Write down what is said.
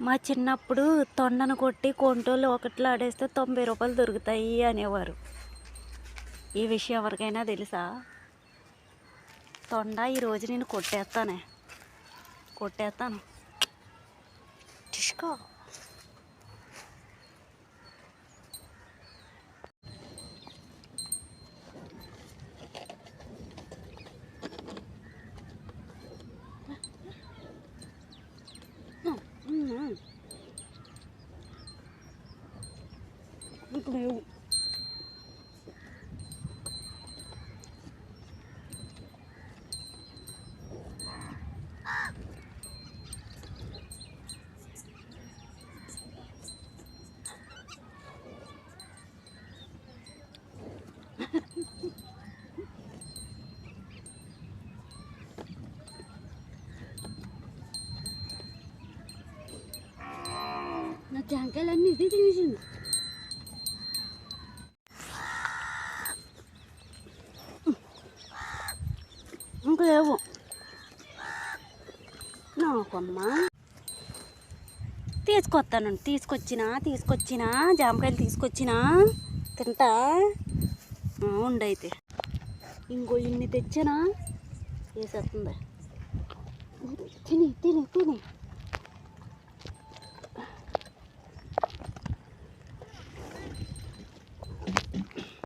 మా చిన్నప్పుడు తొండను కొట్టి కొంటోళ్ళు ఒకట్లో ఆడేస్తే తొంభై రూపాయలు దొరుకుతాయి అనేవారు. ఈ విషయం ఎవరికైనా తెలుసా? తొండ ఈరోజు నేను కొట్టేస్తానే. కొట్టేస్తాను. టిష్కో. nó với con heo 나 장가라니 되게 되게 ఇంకా లేవు. నాకమ్మ. తీసుకొస్తాను తీసుకొచ్చినా తీసుకొచ్చినా జామకాయలు తీసుకొచ్చినా తింటా. ఉండైతే. ఇంకో ఇన్ని తెచ్చినా? వేసేస్తుంది. తిని తిని తిని.